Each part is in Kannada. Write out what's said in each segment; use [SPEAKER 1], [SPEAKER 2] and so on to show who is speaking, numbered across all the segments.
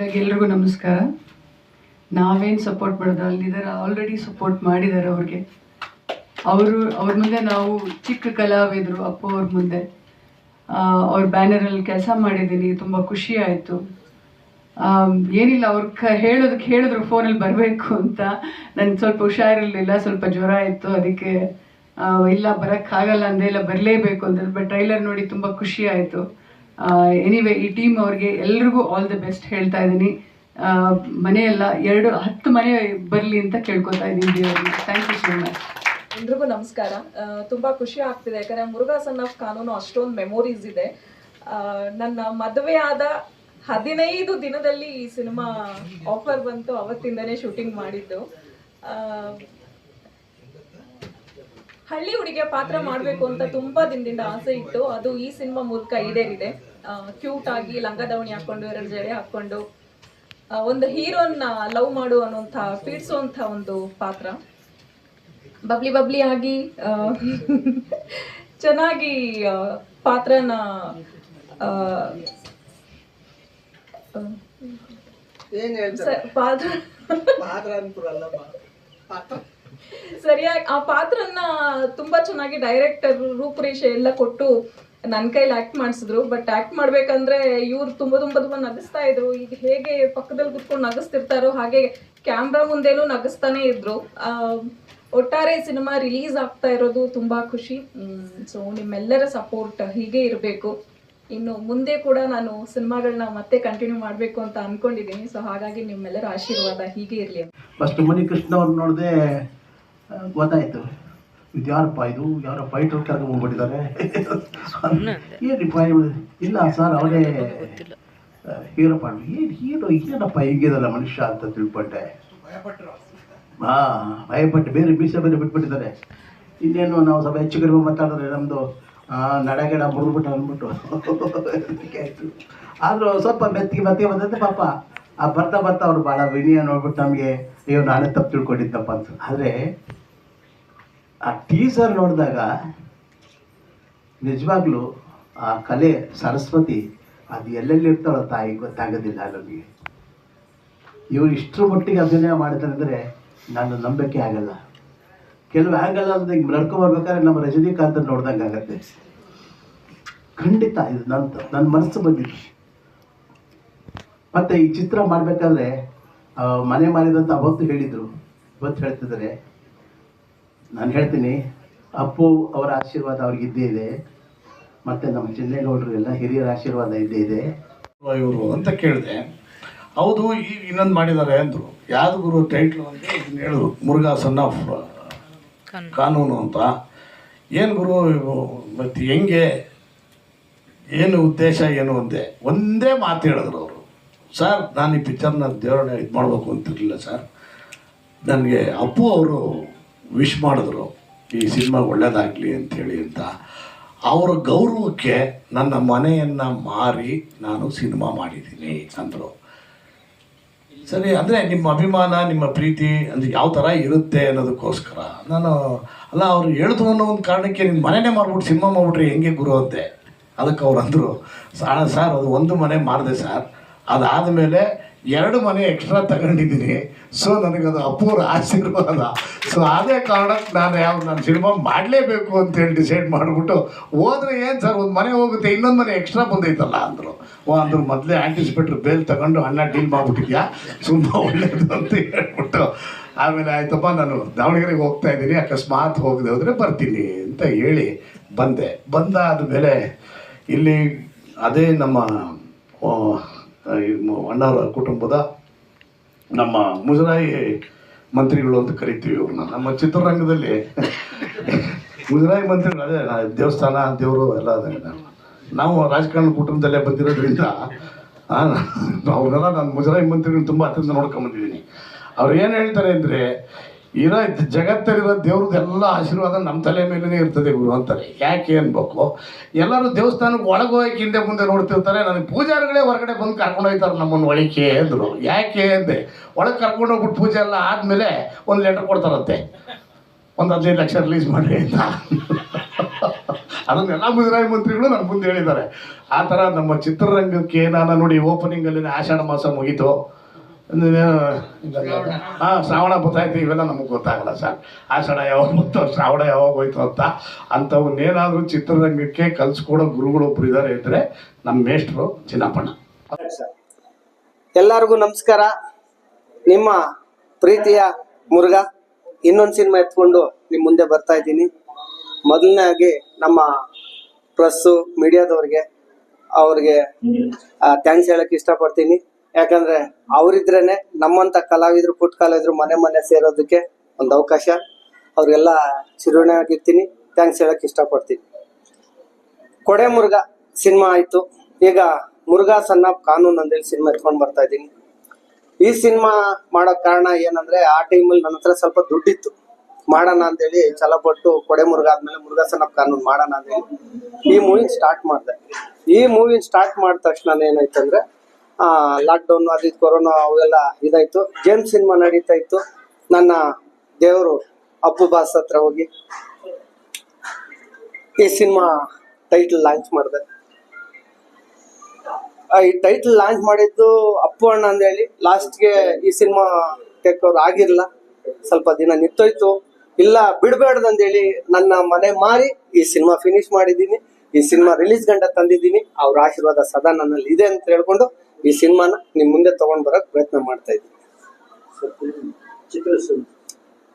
[SPEAKER 1] ಎಲ್ರಿಗೂ ನಮಸ್ಕಾರ. ನಾವೇನು ಸಪೋರ್ಟ್ ಮಾಡೋದು? ಅಲ್ಲಿದ್ದಾರೆ ಆಲ್ರೆಡಿ ಸಪೋರ್ಟ್ ಮಾಡಿದ್ದಾರೆ ಅವ್ರಿಗೆ. ಅವರು, ಅವ್ರ ಮುಂದೆ ನಾವು ಚಿಕ್ಕ ಕಲಾವಿದರು, ಅಪ್ಪ ಅವ್ರ ಮುಂದೆ. ಅವ್ರ ಬ್ಯಾನರಲ್ಲಿ ಕೆಲಸ ಮಾಡಿದ್ದೀನಿ ತುಂಬ ಖುಷಿ ಆಯಿತು. ಏನಿಲ್ಲ, ಅವ್ರ ಕ ಹೇಳೋದಕ್ಕೆ ಹೇಳಿದ್ರು ಫೋನಲ್ಲಿ ಬರಬೇಕು ಅಂತ. ನನಗೆ ಸ್ವಲ್ಪ ಹುಷಾರಿರಲಿಲ್ಲ, ಸ್ವಲ್ಪ ಜ್ವರ ಇತ್ತು, ಅದಕ್ಕೆ ಇಲ್ಲ, ಬರೋಕ್ಕಾಗಲ್ಲ ಅಂದೆ ಇಲ್ಲ, ಬರಲೇಬೇಕು ಅಂತ ಬಟ್ ಟ್ರೈಲರ್ ನೋಡಿ ತುಂಬ ಖುಷಿ ಆಯಿತು. ಎನಿವೆ ಈ ಟೀಮ್ ಅವ್ರಿಗೆ ಎಲ್ರಿಗೂ ಆಲ್ ದಿ ಬೆಸ್ಟ್ ಹೇಳ್ತಾ ಇದ್ದೀನಿ. ಮನೆಯೆಲ್ಲ ಎರಡು ಹತ್ತು ಮನೆ ಬರಲಿ ಅಂತ ಕೇಳ್ಕೊತಾ ಇದ್ದೀನಿ ಥ್ಯಾಂಕ್ ಯು ಸೋ ಮಚ್
[SPEAKER 2] ಎಲ್ರಿಗೂ ನಮಸ್ಕಾರ. ತುಂಬ ಖುಷಿ ಆಗ್ತಿದೆ. ಯಾಕಂದ್ರೆ ಮುರುಘಾ ಸನ್ ಆಫ್ ಕಾನೂನು ಅಷ್ಟೊಂದು ಮೆಮೊರೀಸ್ ಇದೆ. ನನ್ನ ಮದುವೆ ಆದ ಹದಿನೈದು ದಿನದಲ್ಲಿ ಈ ಸಿನಿಮಾ ಆಫರ್ ಬಂತು. ಅವತ್ತಿಂದನೇ ಶೂಟಿಂಗ್ ಮಾಡಿದ್ದು. ಹಳ್ಳಿ ಹುಡುಗಿಯ ಪಾತ್ರ ಮಾಡಬೇಕು ಅಂತ ತುಂಬಾ ದಿನದಿಂದ ಆಸೆ ಇತ್ತು. ಅದು ಈ ಸಿನಿಮಾ ಮೂಲಕ ಈಡೇರಿದೆ. ಕ್ಯೂಟ್ ಆಗಿ ಲಂಗ ದಾವಣಿ ಹಾಕೊಂಡು ಎರಡು ಜಡೆ ಹಾಕೊಂಡು ಒಂದು ಹೀರೋನ್ನ ಲವ್ ಮಾಡು ಅನ್ನುವಂಥ ಪೀಡಿಸುವಂಥ ಒಂದು ಪಾತ್ರ. ಬಬ್ಲಿ ಬಬ್ಲಿ ಆಗಿ ಚೆನ್ನಾಗಿ ಪಾತ್ರನ ಪಾತ್ರ. ಸರಿಯಾಗಿ ಆ ಪಾತ್ರನ ತುಂಬಾ ಚೆನ್ನಾಗಿ ಡೈರೆಕ್ಟರ್ ರೂಪುರೇಷೆ ಎಲ್ಲ ಕೊಟ್ಟು ನನ್ನ ಕೈಲಿ ಆಕ್ಟ್ ಮಾಡಿಸಿದ್ರು. ಬಟ್ ಆಕ್ಟ್ ಮಾಡ್ಬೇಕಂದ್ರೆ ಇವ್ರು ತುಂಬ ತುಂಬಾ ತುಂಬಾ ನಗಿಸ್ತಾ ಇದ್ರು. ಈಗ ಹೇಗೆ ಪಕ್ಕದಲ್ಲಿ ಕುತ್ಕೊಂಡು ನಗಿಸ್ತಿರ್ತಾರೋ ಹಾಗೆ ಕ್ಯಾಮ್ರಾ ಮುಂದೆನೂ ನಗಿಸ್ತಾನೆ ಇದ್ರು. ಒಟ್ಟಾರೆ ಸಿನಿಮಾ ರಿಲೀಸ್ ಆಗ್ತಾ ಇರೋದು ತುಂಬಾ ಖುಷಿ. ಸೊ ನಿಮ್ಮೆಲ್ಲರ ಸಪೋರ್ಟ್ ಹೀಗೆ ಇರಬೇಕು. ಇನ್ನು ಮುಂದೆ ಕೂಡ ನಾನು ಸಿನಿಮಾಗಳನ್ನ ಮತ್ತೆ ಕಂಟಿನ್ಯೂ ಮಾಡಬೇಕು ಅಂತ ಅನ್ಕೊಂಡಿದ್ದೀನಿ ಸೊ ಹಾಗಾಗಿ ನಿಮ್ಮೆಲ್ಲರ ಆಶೀರ್ವಾದ ಹೀಗೆ ಇರಲಿ
[SPEAKER 3] ಫಸ್ಟ್ ಮುನಿಕೃಷ್ಣ ಅವ್ರು ನೋಡಿದೆ ಗೊತ್ತಾಯ್ತು. ಇದು ಯಾರಪ್ಪ ಇದು? ಯಾರ ಫೈಟ್ ಕರ್ಕೊಂಡ್ಬಿಟ್ಟಿದ್ದಾರೆ ಹೋಗ್ಬಿಟ್ಟಿದ್ದಾರೆ ಏನಪ್ಪ? ಇಲ್ಲ ಸರ್ ಅವರೇ ಹೀರೋಪ್ಪ ಏನು ಹೀರೋ ಏನಪ್ಪ ಹೀಗಿದಲ್ಲ ಮನುಷ್ಯ ಅಂತ ತಿಳ್ಕೊಂಡೆ? ಹಾ ಭಯಪಟ್ಟು ಬೇರೆ ಬೀಸ ಬೇರೆ ಬಿಟ್ಬಿಟ್ಟಿದ್ದಾರೆ. ಇನ್ನೇನು ನಾವು ಸ್ವಲ್ಪ ಹೆಚ್ಚು ಕಡಿಮೆ ಮಾತಾಡಿದ್ರೆ ನಮ್ಮದು ನಡೆಗಡ ಮುರಿದ್ಬಿಟ್ಟು ಅಂದ್ಬಿಟ್ಟು. ಆದರೂ ಸ್ವಲ್ಪ ಮೆತ್ತಿಗೆ ಮತ್ತೆ ಬಂದಂತೆ ಪಾಪ. ಆ ಬರ್ತಾ ಬರ್ತಾ ಅವ್ರು ಭಾಳ ವಿನಯ ನೋಡ್ಬಿಟ್ಟು ನಮಗೆ ಅಯ್ಯೋ ನಾನೇ ತಪ್ಪು ತಿಳ್ಕೊಂಡಿದ್ದಪ್ಪ ಅಂತ ಆದರೆ ಆ ಟೀಸರ್ ನೋಡಿದಾಗ ನಿಜವಾಗ್ಲೂ ಆ ಕಲೆ ಸರಸ್ವತಿ ಅದು ಎಲ್ಲೆಲ್ಲಿ ಇರ್ತಾಳೋ ತಾಯಿ ಗೊತ್ತಾಗೋದಿಲ್ಲ ನಮಗೆ. ಇವರು ಇಷ್ಟರ ಮಟ್ಟಿಗೆ ಅಭಿನಯ ಮಾಡಿದಾರೆ ನನ್ನ ನಂಬಿಕೆ ಆಗಲ್ಲ. ಕೆಲವು ಆಗಲ್ಲ ಅಂತ ಹಿಂಗೆ ನಡ್ಕೊಂಬರ್ಬೇಕಾದ್ರೆ ನಮ್ಮ ರಜನಿಕಾಂತ ನೋಡ್ದಂಗೆ ಆಗತ್ತೆ. ಖಂಡಿತ ಇದು ನನ್ನ ನನ್ನ ಮನಸ್ಸು ಬಂದಿತ್ತು ಮತ್ತು ಈ ಚಿತ್ರ ಮಾಡಬೇಕಾದ್ರೆ ಮನೆ ಮಾಡಿದಂತ ಅವತ್ತು ಹೇಳಿದರು. ಇವತ್ತು ಹೇಳ್ತಿದ್ದಾರೆ ನಾನು ಹೇಳ್ತೀನಿ ಅಪ್ಪು ಅವರ ಆಶೀರ್ವಾದ ಅವ್ರಿಗೆ ಇದ್ದೇ ಇದೆ. ಮತ್ತು ನಮ್ಮ ಚಿನ್ನೇಗೌಡರು ಎಲ್ಲ ಹಿರಿಯರ ಆಶೀರ್ವಾದ ಇದ್ದೇ ಇದೆ.
[SPEAKER 4] ಇವರು ಅಂತ ಕೇಳಿದೆ. ಹೌದು ಈಗ ಇನ್ನೊಂದು ಮಾಡಿದ್ದಾರೆ ಅಂದರು. ಯಾವ್ದು ಗುರು ಟೈಟ್ಲು ಅಂತ ಇದನ್ನ ಹೇಳಿದ್ರು ಮುರುಘಾ ಸನ್ ಆಫ್ ಕಾನೂನು. ಅಂತ. ಏನು ಗುರು ಮತ್ತು ಹೆಂಗೆ ಏನು ಉದ್ದೇಶ ಏನು ಒಂದೇ? ಒಂದೇ ಮಾತು ಹೇಳಿದ್ರು ಅವರು. ಸರ್ ನಾನು ಈ ಪಿಕ್ಚರ್ನ ದೇವರನ್ನ ಇದು ಮಾಡಬೇಕು ಅಂತಿರಲಿಲ್ಲ ಸರ್. ನನಗೆ ಅಪ್ಪು ಅವರು ವಿಶ್ ಮಾಡಿದ್ರು, ಈ ಸಿನಿಮಾ ಒಳ್ಳೆಯದಾಗಲಿ ಅಂಥೇಳಿ ಅಂತ. ಅವರ ಗೌರವಕ್ಕೆ ನನ್ನ ಮನೆಯನ್ನು ಮಾರಿ ನಾನು ಸಿನಿಮಾ ಮಾಡಿದ್ದೀನಿ ಅಂದರು. ಸರಿ, ಅಂದರೆ ನಿಮ್ಮ ಅಭಿಮಾನ, ನಿಮ್ಮ ಪ್ರೀತಿ ಅಂದರೆ ಯಾವ ಥರ ಇರುತ್ತೆ ಅನ್ನೋದಕ್ಕೋಸ್ಕರ. ನಾನು, ಅಲ್ಲ, ಅವ್ರು ಹೇಳಿದ್ರು ಅನ್ನೋ ಒಂದು ಕಾರಣಕ್ಕೆ ನಿಮ್ಮ ಮನೆಯೇ ಮಾರ್ಬಿಟ್ಟು ಸಿನಿಮಾ ಮಾಡಿಬಿಟ್ರೆ ಹೆಂಗೆ ಗುರು ಅಂತೆ? ಅದಕ್ಕೆ ಅವ್ರು ಅಂದರು, ಸಾರ್, ಸರ್, ಅದು ಒಂದು ಮನೆ ಮಾಡಿದೆ ಸರ್. ಅದಾದಮೇಲೆ ಎರಡು ಮನೆ ಎಕ್ಸ್ಟ್ರಾ ತಗೊಂಡಿದ್ದೀನಿ. ಸೊ ನನಗದು ಅಪೂರ್ವ ಆಶೀರ್ವಾದ. ಸೊ ಅದೇ ಕಾರಣಕ್ಕೆ ನಾನು ಯಾವ ನಾನು ಸಿನಿಮಾ ಮಾಡಲೇಬೇಕು ಅಂತೇಳಿ ಡಿಸೈಡ್ ಮಾಡಿಬಿಟ್ಟು ಹೋದ್ರೆ ಏನು ಸರ್, ಒಂದು ಮನೆ ಹೋಗುತ್ತೆ, ಇನ್ನೊಂದು ಮನೆ ಎಕ್ಸ್ಟ್ರಾ ಬಂದೈತಲ್ಲ ಅಂದರು. ಓ, ಅಂದ್ರು ಮೊದಲೇ ಆಂಟಿಸಿಪೇಟ್ರ್ ಬೇಲ್ ತಗೊಂಡು ಅಣ್ಣ ಡೀಲ್ ಮಾಡಿಬಿಟ್ಟಿದ್ಯಾ? ತುಂಬ ಒಳ್ಳೇದು ಅಂತ ಹೇಳ್ಬಿಟ್ಟು ಆಮೇಲೆ ಆಯ್ತಪ್ಪ, ನಾನು ದಾವಣಗೆರೆಗೆ ಹೋಗ್ತಾ ಇದ್ದೀನಿ, ಅಕಸ್ಮಾತ್ ಹೋಗದೆ ಹೋದರೆ ಬರ್ತೀನಿ ಅಂತ ಹೇಳಿ ಬಂದೆ. ಬಂದಾದ ಮೇಲೆ ಇಲ್ಲಿ ಅದೇ ನಮ್ಮ ಈ ಕುಟುಂಬದ ನಮ್ಮ ಮುಜರಾಯಿ ಮಂತ್ರಿಗಳು ಅಂತ ಕರಿತೀವಿ ಇವ್ರನ್ನ. ನಮ್ಮ ಚಿತ್ರರಂಗದಲ್ಲಿ ಮುಜರಾಯಿ ಮಂತ್ರಿಗಳು, ಅದೇ ದೇವಸ್ಥಾನ, ದೇವರು ಎಲ್ಲ ಅದೇ ನಾವು- ರಾಜಕಾರಣ ಕುಟುಂಬದಲ್ಲೇ ಬಂದಿರೋದ್ರಿಂದ ಅವ್ರನ್ನೆಲ್ಲ ನಾನು ಮುಜರಾಯಿ ಮಂತ್ರಿಗಳನ್ನ ತುಂಬ ಹತ್ತಿರ ನೋಡ್ಕೊಂಡ್ಬಂದಿದ್ದೀನಿ ಅವ್ರು ಏನು ಹೇಳ್ತಾರೆ ಅಂದರೆ ಇರೋ ಜಗತ್ತಲ್ಲಿರೋ ಜಗತ್ತಲ್ಲಿರೋ ದೇವ್ರದ್ದೆಲ್ಲ ಆಶೀರ್ವಾದ ನಮ್ಮ ತಲೆ ಮೇಲೇ ಇರ್ತದೆ ಗುರು ಅಂತಾರೆ ಯಾಕೆ ಅನ್ಬೇಕು? ಎಲ್ಲರೂ ದೇವಸ್ಥಾನಕ್ಕೆ ಒಳಗೆ ಹೋಗಿ ಹಿಂದೆ ಮುಂದೆ ನೋಡ್ತಿರ್ತಾರೆ. ನನಗೆ ಪೂಜಾರಿಗಳೇ ಹೊರಗಡೆ ಬಂದು ಕರ್ಕೊಂಡು ಹೋಗ್ತಾರೆ ನಮ್ಮನ್ನು ಒಳಕ್ಕೆ ಅಂದರು. ಯಾಕೆ ಅಂದೆ? ಒಳಗೆ ಕರ್ಕೊಂಡು ಹೋಗ್ಬಿಟ್ಟು ಪೂಜೆ ಎಲ್ಲ ಆದಮೇಲೆ ಒಂದು ಲೆಟರ್ ಕೊಡ್ತಾರಂತೆ. ಒಂದು ಹದಿನೈದು ಲಕ್ಷ ರಿಲೀಸ್ ಮಾಡಿ ಅಂತ. ಅದನ್ನೆಲ್ಲ ಮುಜರಾಯಿ ಮಂತ್ರಿಗಳು ನನ್ನ ಮುಂದೆ ಹೇಳಿದ್ದಾರೆ. ಆ ಥರ ನಮ್ಮ ಚಿತ್ರರಂಗಕ್ಕೆ ನಾನು ನೋಡಿ ಓಪನಿಂಗಲ್ಲಿ ಆಷಾಢ ಮಾಸ ಮುಗೀತು. ಹಾಂ ಶ್ರಾವಣ ಗೊತ್ತಾಯ್ತು ಇವೆಲ್ಲ ನಮಗೆ ಗೊತ್ತಾಗಲ್ಲ ಸರ್. ಆಷಾಢ ಯಾವಾಗ ಬಂತು, ಶ್ರಾವಣ ಯಾವಾಗ ಹೋಯ್ತು ಅಂತ. ಅಂಥವನ್ನೇನಾದರೂ ಚಿತ್ರರಂಗಕ್ಕೆ ಕಲಿಸ್ಕೊಡೋ ಗುರುಗಳೊಬ್ರು ಇದ್ದಾರೆ ಇದ್ದರೆ ನಮ್ಮ ಮೇಷ್ಟ್ರು ಚಿನ್ನಪ್ಪಣ್ಣ.
[SPEAKER 5] ಎಲ್ಲರಿಗೂ ನಮಸ್ಕಾರ. ನಿಮ್ಮ ಪ್ರೀತಿಯ ಮುರುಘ, ಇನ್ನೊಂದು ಸಿನಿಮಾ ಎತ್ಕೊಂಡು ನಿಮ್ಮ ಮುಂದೆ ಬರ್ತಾ ಇದ್ದೀನಿ. ಮೊದಲನೇ ನಮ್ಮ ಪ್ರೆಸ್ಸು ಮೀಡಿಯಾದವ್ರಿಗೆ, ಅವ್ರಿಗೆ ಥ್ಯಾಂಕ್ಸ್ ಹೇಳಕ್ ಇಷ್ಟಪಡ್ತೀನಿ. ಯಾಕಂದ್ರೆ ಅವರಿದ್ರೇನೆ ನಮ್ಮಂತ ಕಲಾವಿದ್ರು ಪುಟ್ ಕಲಾವಿದ್ರು ಮನೆ ಮನೆ ಸೇರೋದಕ್ಕೆ ಒಂದು ಅವಕಾಶ. ಅವ್ರಿಗೆಲ್ಲ ಚಿರುಣೆ ಆಗಿರ್ತೀನಿ. ಥ್ಯಾಂಕ್ಸ್ ಹೇಳಕ್ ಇಷ್ಟಪಡ್ತೀನಿ. ಕೊಡೆ ಮುರುಘ ಸಿನಿಮಾ ಆಯ್ತು. ಈಗ ಮುರುಘಾ ಸಣ್ಣ ಕಾನೂನು ಅಂತೇಳಿ ಸಿನಿಮಾ ಎತ್ಕೊಂಡು ಬರ್ತಾ ಇದ್ದೀನಿ. ಈ ಸಿನಿಮಾ ಮಾಡೋ ಕಾರಣ ಏನಂದ್ರೆ ಆ ಟೈಮಲ್ಲಿ ನನ್ನ ಹತ್ರ ಸ್ವಲ್ಪ ದುಡ್ಡಿತ್ತು. ಮಾಡೋಣ ಅಂತೇಳಿ ಛಲ ಪಟ್ಟು ಕೊಡೆ ಮುರುಘ ಆದ್ಮೇಲೆ ಮುರುಘಾ ಸಣ್ಣ ಕಾನೂನ್ ಮಾಡೋಣ ಅಂತೇಳಿ ಈ ಮೂವಿ ಸ್ಟಾರ್ಟ್ ಮಾಡಿದೆ. ಈ ಮೂವಿ ಸ್ಟಾರ್ಟ್ ಮಾಡಿದ ತಕ್ಷಣ ಏನಾಯ್ತಂದ್ರೆ ಆ ಲಾಕ್ಡೌನ್ ಅದು ಕೊರೋನಾ ಅವೆಲ್ಲ ಇದಾಯ್ತು. ಜೇಮ್ ಸಿನಿಮಾ ನಡೀತಾ ಇತ್ತು. ನನ್ನ ದೇವರು ಅಪ್ಪು ಬಾಸ್ ಹತ್ರ ಹೋಗಿ ಈ ಸಿನಿಮಾ ಟೈಟಲ್ ಲಾಂಚ್ ಮಾಡಿದೆ. ಈ ಟೈಟಲ್ ಲಾಂಚ್ ಮಾಡಿದ್ದು ಅಪ್ಪು ಅಣ್ಣ ಅಂತ ಹೇಳಿ. ಲಾಸ್ಟ್ಗೆ ಈ ಸಿನಿಮಾ ಟೇಕ್ ಆಗಿರ್ಲ ಆಗಿರ್ಲಿಲ್ಲ. ಸ್ವಲ್ಪ ದಿನ ನಿಂತೋಯ್ತು. ಇಲ್ಲ, ಬಿಡಬೇಡ್ದು ಅಂತೇಳಿ ನನ್ನ ಮನೆ ಮಾರಿ ಈ ಸಿನಿಮಾ ಫಿನಿಶ್ ಮಾಡಿದ್ದೀನಿ. ಈ ಸಿನಿಮಾ ರಿಲೀಸ್ ಗಂಟ ತಂದಿದ್ದೀನಿ. ಅವ್ರ ಆಶೀರ್ವಾದ ಸದಾ ನನ್ನಲ್ಲಿ ಇದೆ ಅಂತ ಹೇಳ್ಕೊಂಡು ಈ ಸಿನಿಮಾನ ನಿಮ್ ಮುಂದೆ ತಗೊಂಡ್ ಬರಕ್ ಪ್ರಯತ್ನ ಮಾಡ್ತಾ ಇದ್ದೀನಿ.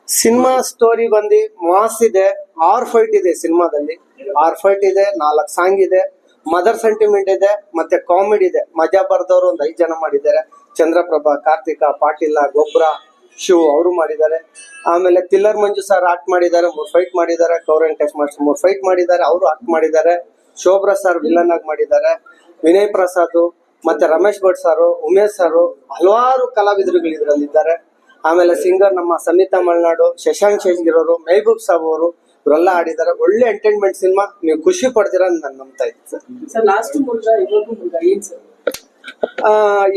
[SPEAKER 5] ಸಿನಿಮಾ ಸ್ಟೋರಿ ಬಂದು ಮಾಸ್ ಇದೆ ಆರ್ ಫೈಟ್ ಇದೆ ಸಿನಿಮಾದಲ್ಲಿ. ಆರ್ ಫೈಟ್ ಇದೆ, ನಾಲ್ಕು ಸಾಂಗ್ ಇದೆ ಮದರ್ ಸೆಂಟಿಮೆಂಟ್ ಇದೆ, ಮತ್ತೆ ಕಾಮಿಡಿ ಇದೆ. ಮಜಾ ಬರ್ದವರು ಒಂದು ಐದು ಜನ ಮಾಡಿದ್ದಾರೆ. ಚಂದ್ರಪ್ರಭಾ, ಕಾರ್ತಿಕ, ಪಾಟೀಲ ಗೊಬ್ಬರ ಶಿವ್ ಅವರು ಮಾಡಿದ್ದಾರೆ. ಆಮೇಲೆ ತಿಲ್ಲರ್ ಮಂಜು ಸರ್ ಆಕ್ಟ್ ಮಾಡಿದ್ದಾರೆ, ಮೂರ್ ಫೈಟ್ ಮಾಡಿದ್ದಾರೆ ಕೌರನ್ ಟೆಸ್ಟ್ ಮಾಸ್ಟರ್ ಮೂರ್ ಫೈಟ್ ಮಾಡಿದ್ದಾರೆ, ಅವರು ಆಕ್ಟ್ ಮಾಡಿದ್ದಾರೆ. ಶೋಭ್ರಾ ಸರ್ ವಿಲನ್ ಆಗಿ ಮಾಡಿದ್ದಾರೆ. ವಿನಯ್ ಪ್ರಸಾದ್ ಮತ್ತೆ ರಮೇಶ್ ಭಟ್ ಸಾರು ಉಮೇಶ್ ಸಾರು ಹಲವಾರು ಕಲಾವಿದರುಗಳು ಇದರಲ್ಲಿದ್ದಾರೆ. ಆಮೇಲೆ ಸಿಂಗರ್ ನಮ್ಮ ಸಮಿತಾ ಮಲ್ನಾಡು ಶಶಾಂಕ್ ಶೇಜ್ಗಿರೋರು ಮೆಹಬೂಬ್ ಸಾಬ್ ಅವರು ಇವರೆಲ್ಲ ಆಡಿದ್ದಾರೆ ಒಳ್ಳೆ ಎಂಟರ್ಟೈನ್ಮೆಂಟ್ ಸಿನಿಮಾ. ನೀವು ಖುಷಿ ಪಡ್ತೀರಾ ಅಂತ ನಾನು ನಂಬ್ತಾ ಇದ್ದೀನಿ ಸರ್.
[SPEAKER 6] ಲಾಸ್ಟ್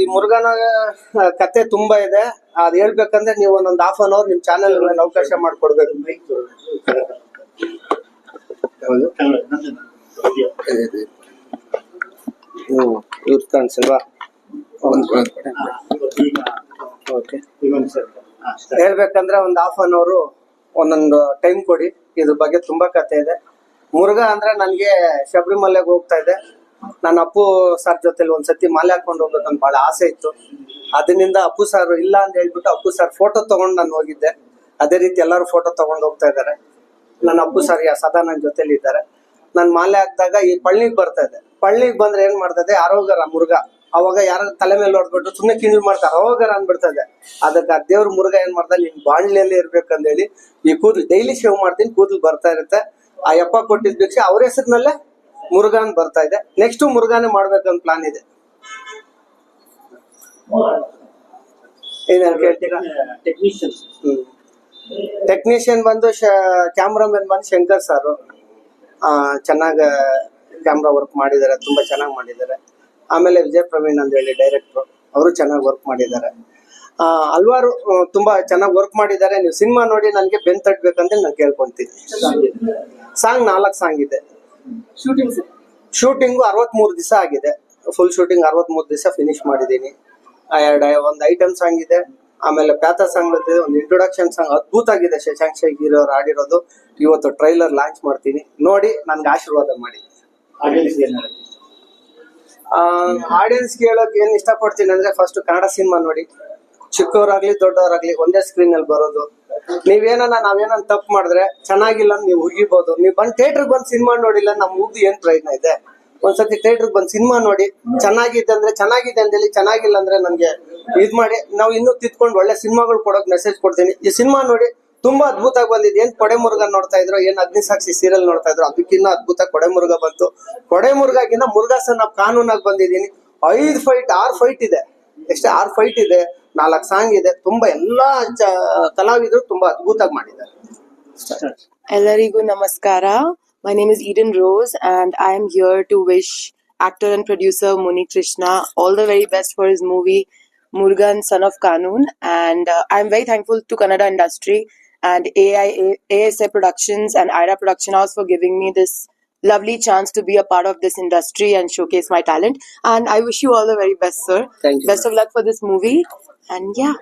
[SPEAKER 5] ಈ ಮುರುಘಾನ ಕತೆ ತುಂಬಾ ಇದೆ. ಅದ್ ಹೇಳ್ಬೇಕಂದ್ರೆ ನೀವು ಒಂದೊಂದು ಹಾಫ್ ಅನ್ ಅವರ್ ನಿಮ್ ಚಾನೆಲ್ ಮೇಲೆ ಅವಕಾಶ ಮಾಡ್ಕೊಡ್ಬೇಕು. ಹ್ಮ್ ಇವ್ರು ಕಾಣಿಸಲ್ವಾ ಓಕೆ. ಹೇಳ್ಬೇಕಂದ್ರೆ ಒಂದು ಹಾಫ್ ಅನ್ ಅವರು ಒಂದೊಂದು ಟೈಮ್ ಕೊಡಿ. ಇದ್ರ ಬಗ್ಗೆ ತುಂಬಾ ಕತೆ ಇದೆ. ಮುರುಘಾ ಅಂದ್ರೆ ನನ್ಗೆ ಶಬರಿಮಲೆಗೆ ಹೋಗ್ತಾ ಇದೆ ನನ್ನ ಅಪ್ಪು ಸರ್ ಜೊತೆಲಿ ಒಂದ್ಸತಿ ಮಾಲೆ ಹಾಕೊಂಡು ಹೋಗ್ಬೇಕಂತ ಬಹಳ ಆಸೆ ಇತ್ತು. ಅದರಿಂದ ಅಪ್ಪು ಸರ್ ಇಲ್ಲ ಅಂತ ಹೇಳ್ಬಿಟ್ಟು ಅಪ್ಪು ಸರ್ ಫೋಟೋ ತಗೊಂಡು ನಾನು ಹೋಗಿದ್ದೆ. ಅದೇ ರೀತಿ ಎಲ್ಲರೂ ಫೋಟೋ ತಗೊಂಡು ಹೋಗ್ತಾ ಇದ್ದಾರೆ. ನನ್ನ ಅಪ್ಪು ಸರ್ ಯಾ ಸದಾ ನನ್ನ ಜೊತೆಲಿ ಇದ್ದಾರೆ. ನಾನು ಮಾಲೆ ಹಾಕಿದಾಗ ಈ ಪಳ್ಳಿಗೆ ಬರ್ತಾ ಇದೆ ಪಳ್ಳಿಗೆ ಬಂದ್ರೆ ಏನ್ ಮಾಡ್ತದೆ? ಆರೋಗ್ಯರ ಮುರುಘ. ಅವಾಗ ಯಾರ ತಲೆ ಮೇಲೆ ನೋಡ್ಬಿಟ್ಟು ಸುಮ್ಮನೆ ಕಿಂಡಲ್ ಮಾಡ್ತಾರೆ. ಅರೋಗರ ಅನ್ಬಿಡ್ತದೆ. ಅದಕ್ಕೆ ದೇವ್ರ ಮುರುಘ ಏನ್ ಮಾಡ್ತಾರೆ ನಿನ್ ಬಾಣ್ಲಿಯಲ್ಲಿ ಇರ್ಬೇಕಂದೇಳಿ ಈ ಕೂದಲು ಡೈಲಿ ಶೇವ್ ಮಾಡ್ತೀನಿ ಕೂದಲು ಬರ್ತಾ ಇರುತ್ತೆ. ಆ ಯಪ್ಪ ಕೊಟ್ಟಿದ್ ಭಿಕ್ಷೆ ಅವ್ರ ಹೆಸರಿನಲ್ಲೇ ಮುರುಘಾನ್ ಬರ್ತಾ ಇದೆ. ನೆಕ್ಸ್ಟ್ ಮುರುಘಾನೆ ಮಾಡ್ಬೇಕಂತ ಪ್ಲಾನ್ ಇದೆ. ಏನಾದ್ರು ಕೇಳ್ತೀರಾ? ಹ್ಮ್. ಟೆಕ್ನಿಷಿಯನ್ ಬಂದು ಕ್ಯಾಮ್ರಾಮನ್ ಬಂದು ಶಂಕರ್ ಸರ್. ಚೆನ್ನಾಗಿ ಕ್ಯಾಮ್ರಾ ವರ್ಕ್ ಮಾಡಿದ್ದಾರೆ ತುಂಬಾ ಚೆನ್ನಾಗಿ ಮಾಡಿದ್ದಾರೆ. ಆಮೇಲೆ ವಿಜಯ್ ಪ್ರವೀಣ್ ಅಂತ ಹೇಳಿ ಡೈರೆಕ್ಟ್ರು ಅವರು ಚೆನ್ನಾಗಿ ವರ್ಕ್ ಮಾಡಿದ್ದಾರೆ. ಹಲವಾರು ತುಂಬಾ ಚೆನ್ನಾಗಿ ವರ್ಕ್ ಮಾಡಿದ್ದಾರೆ. ನೀವು ಸಿನಿಮಾ ನೋಡಿ ನನಗೆ ಬೆನ್ ತಟ್ಬೇಕಂತ ನಾನು ಕೇಳ್ಕೊಂತೀನಿ. ಸಾಂಗ್ ನಾಲ್ಕು ಸಾಂಗ್ ಇದೆ.
[SPEAKER 6] ಶೂಟಿಂಗ್
[SPEAKER 5] ಶೂಟಿಂಗು ಅರವತ್ಮೂರು ದಿವಸ ಆಗಿದೆ. ಫುಲ್ ಶೂಟಿಂಗ್ ಅರವತ್ಮೂರು ದಿವಸ ಫಿನಿಶ್ ಮಾಡಿದ್ದೀನಿ. ಎರಡು ಒಂದು ಐಟಮ್ ಸಾಂಗ್ ಇದೆ. ಆಮೇಲೆ ಪ್ಯಾತ ಸಾಂಗ್ ಇದೆ. ಒಂದು ಇಂಟ್ರೊಡಕ್ಷನ್ ಸಾಂಗ್ ಅದ್ಭುತ ಆಗಿದೆ ಶಶಾಂಕ್ ಶೇಖಿರ್ ಅವ್ರು ಆಡಿರೋದು ಇವತ್ತು ಟ್ರೈಲರ್ ಲಾಂಚ್ ಮಾಡ್ತೀನಿ. ನೋಡಿ ನನ್ಗೆ ಆಶೀರ್ವಾದ ಮಾಡಿ. ಆಡಿಯನ್ಸ್ ಹೇಳೋಕೆ ಏನ್ ಇಷ್ಟಪಡ್ತೀನಿ ಅಂದ್ರೆ ಫಸ್ಟ್ ಕನ್ನಡ ಸಿನಿಮಾ ನೋಡಿ. ಚಿಕ್ಕವರಾಗ್ಲಿ ದೊಡ್ಡವರಾಗ್ಲಿ ಒಂದೇ ಸ್ಕ್ರೀನ್ ಅಲ್ಲಿ ಬರೋದು. ನೀವೇನ ನಾವೇನನ್ನ ತಪ್ಪು ಮಾಡಿದ್ರೆ ಚೆನ್ನಾಗಿಲ್ಲ ಅಂತ ನೀವು ಉಗಿಬಹುದು ನೀವು ಬಂದ್ ಥಿಯೇಟರ್ ಬಂದ್ ಸಿನಿಮಾ ನೋಡಿಲ್ಲ ನಮ್ ಮುಗ್ದು ಏನ್ ಪ್ರಯತ್ನ ಇದೆ? ಒಂದ್ಸತಿ ಥಿಯೇಟರ್ ಬಂದ್ ಸಿನಿಮಾ ನೋಡಿ, ಚೆನ್ನಾಗಿದೆ ಅಂದ್ರೆ ಚೆನ್ನಾಗಿದೆ ಅಂತೇಳಿ ಚೆನ್ನಾಗಿಲ್ಲ ಅಂದ್ರೆ ನಮ್ಗೆ ಇದ್ ಮಾಡಿ, ನಾವು ಇನ್ನೂ ತಿದ್ಕೊಂಡು ಒಳ್ಳೆ ಸಿನಿಮಾಗಳು ಕೊಡೋಕ್ ಮೆಸೇಜ್ ಕೊಡ್ತೀನಿ. ಈ ಸಿನಿಮಾ ನೋಡಿ ತುಂಬಾ ಅದ್ಭುತವಾಗಿ ಬಂದಿದೆ. ಏನ್ ಕೊಡೆ ಮುರುಘ ನೋಡ್ತಾ ಇದ್ರು, ಏನ್ ಅಗ್ನಿಸಾಕ್ಷಿ ಸೀರಿಯಲ್ ನೋಡ್ತಾ ಇದ್ರು, ಅದಕ್ಕಿನ್ನ ಅದ್ಭುತ ಕೊಡೆ ಮುರುಘ ಬಂತು. ಕೊಡೆ ಸನ್ ಮುರುಘಾಸನ ಕಾನೂನಾಗಿ ಬಂದಿದ್ದೀನಿ. ಐದ್ ಫೈಟ್ ಆರ್ ಫೈಟ್ ಇದೆ. ಎಷ್ಟೇ ಆರ್ ಫೈಟ್ ಇದೆ, ನಾಲ್ಕು ಸಾಂಗ್ ಇದೆ, ತುಂಬಾ ಎಲ್ಲಾ ಕಲಾವಿದರು ತುಂಬಾ ಅದ್ಭುತವಾಗಿ ಮಾಡಿದ್ದಾರೆ.
[SPEAKER 7] ಎಲ್ಲರಿಗೂ ನಮಸ್ಕಾರ. My name is Eden Rose and I am here to wish actor and producer Muni Krishna all the very best for his movie Murugan Son of Kanun. And I I'm very thankful to Kannada industry and AI, ASA Productions and IRA Production House for giving me this lovely chance to be a part of this industry and showcase my talent. And I wish you all the very best, sir.
[SPEAKER 5] Thank you,
[SPEAKER 7] Best of luck for this movie. And yeah.